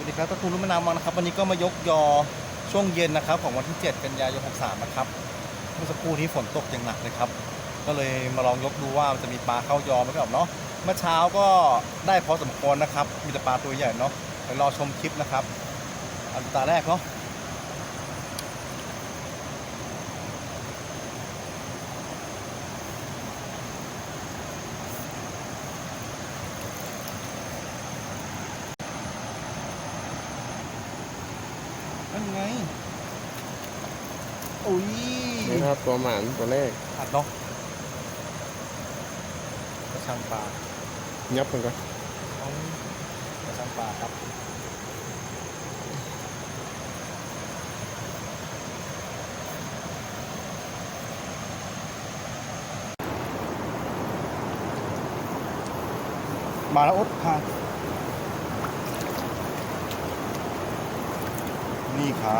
วัสดีครับตะคูรุ่มน้ำวังนะครับ วันนี้ก็มายกยอช่วงเย็นนะครับ ของวันที่ 7 กันยายน 63 นะครับ เมื่อสักครู่นี้ฝนตกอย่างหนักเลยครับ ก็เลยมาลองยกดูว่ามันจะมีปลาเข้ายอไหมครับเนาะ เมื่อเช้าก็ได้พอสมควรนะครับ มีแต่ปลาตัวใหญ่เนาะไปรอชมคลิปนะครับ อันตาแรกเนาะ นั่นไงอุ้ยนี่ครับตัวหมานตัวแรกอัดเนาะกระชังปลายับมันก็กระชังปลาครับมาแล้วอดพา นี่ขา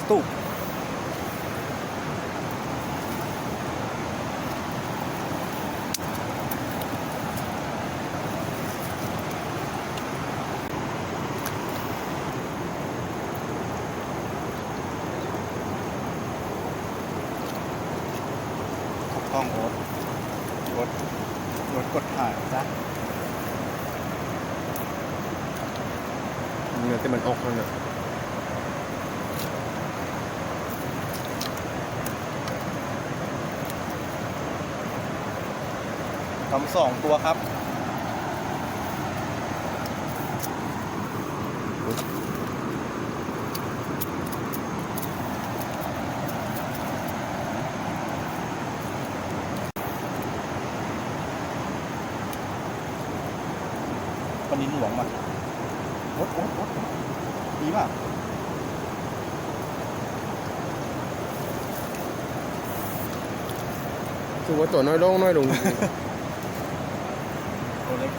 สตุกถูกต้องโอ๊ตโอ๊ตโอ๊ตกดถ่ายจ้ะ เนื้อที่มันออกมันอะทำสองตัวครับปนินหลวงมา ดีป่ะถือว่าตัวน้อยลงน้อยลงตัวเล็ก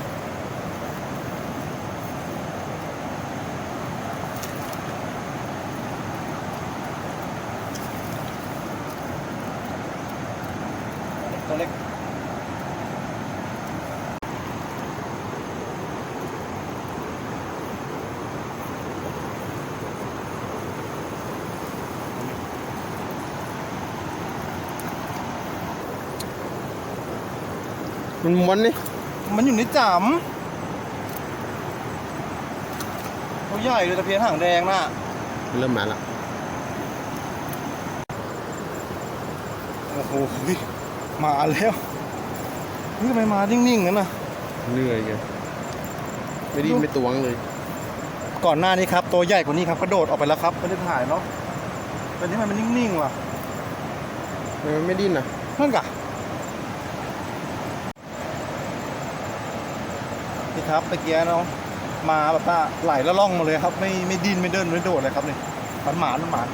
ตัวเล็ก มันม้วนนี่มันอยู่ในจำตัวใหญ่เลยตะเพียนหางแดงน่ะ เริ่มมาละโอ้โห มาแล้วนี่ทำไมมานิ่งๆงั้นน่ะ เหนื่อยไงไม่ดิ้นไม่ตวงเลย ก่อนหน้านี้ครับ ตัวใหญ่กว่านี้ครับกระโดดออกไปแล้วครับไม่ได้ถ่ายเนาะแต่นี่มันนิ่งๆว่ะทำไมมันไม่ดิ้นอะนั่นกะ นี่ครับเมื่อกี้เนาะมาแบบว่าไหลแล้วล่องมาเลยครับ ไม่ไม่ดิ้นไม่เดินไม่โดดเลยครับนี่มันหมานมันหมาน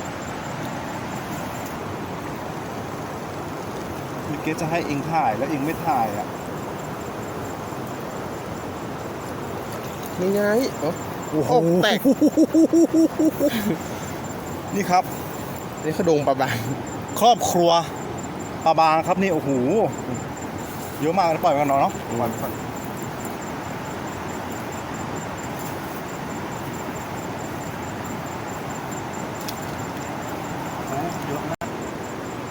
เมื่อกี้จะให้เองถ่ายแล้วเองไม่ถ่ายอะนี่ไงอ๋อโอ้โหอกแตกนี่ครับ นี่ขดงปลาบางครอบครัวปลาบางครับนี่โอ้โหเยอะมากเลยปล่อยมันนอนเนาะปล่อยมันก่อนโอ้เยอะมาก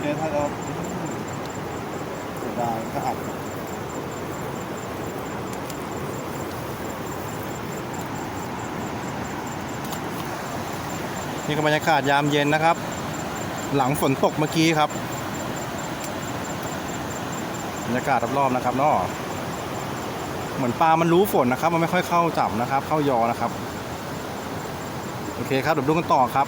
เนี่ยถ้าเราเสียดายถ้าอัดนี่ก็บรรยากาศยามเย็นนะครับ หลังฝนตกเมื่อกี้ครับ บรรยากาศรอบๆนะครับเนาะเหมือนปลามันรู้ฝนนะครับ มันไม่ค่อยเข้าจับนะครับ เข้ายอนะครับ โอเคครับเดี๋ยวดูกันต่อครับ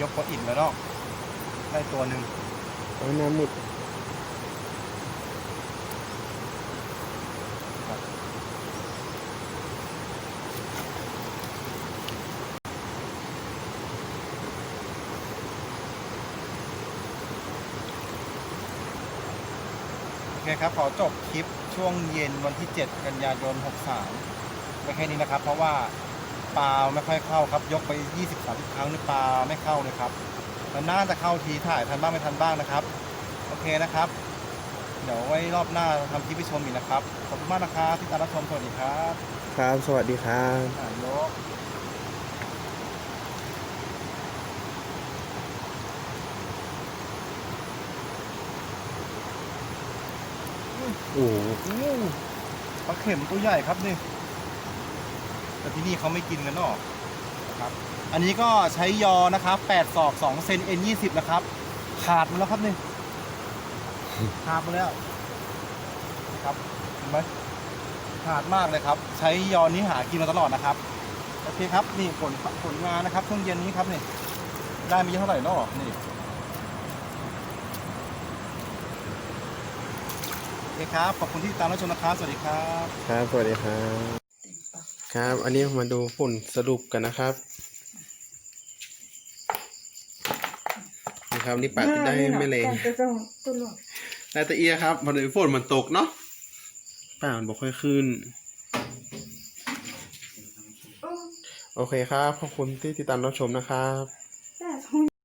ยกก้อนอิฐมาเนาะได้ตัวหนึ่งโอ้ยน้ำมุดโอเคครับขอจบคลิปช่วงเย็นวันที่ 7 กันยายน 63ไว้แค่นี้นะครับ เพราะว่า ปลาไม่ค่อยเข้าครับ ยกไป 20 30 ครั้งนี่ปลาไม่เข้าเลยครับมันน่าจะเข้าทีถ่ายทันบ้างไม่ทันบ้างนะครับ โอเคนะครับ เดี๋ยวไว้รอบหน้าทำคลิปไปชมอีกนะครับ ขอบคุณมากนะครับที่ตามรับชมสวัสดีครับครับ สวัสดีครับอ่ายกโอ้โหอู้ปลาเข็มตัวใหญ่ครับนี่ แต่ที่นี่เขาไม่กินกันหรอกนะครับ อันนี้ก็ใช้ยอนะครับ8ศอก2เซน N 20 นะครับ ขาดมาแล้วครับนี่ ขาดมาแล้วนะครับเห็นไหมขาดมากเลยครับ ใช้ยอนี้หากินมาตลอดนะครับ โอเคครับ นี่ผลผลงานนะครับช่วงเย็นนี้ครับนี่ ได้มีเท่าไหร่เนาะนี่โอเคครับ ขอบคุณที่ติดตามรับชมนะครับ สวัสดีครับ ครับ สวัสดีครับ ครับ อันนี้มาดูผลสรุปกันนะครับนะครับนี่ปัดได้ไม่เลงแต่ต้องตัวหลดได้แต่เอียครับพอดีฝนมันตกเนาะป่ามันบอกค่อยขึ้น โอเคครับ ขอบคุณที่ติดตามรับชมนะครับ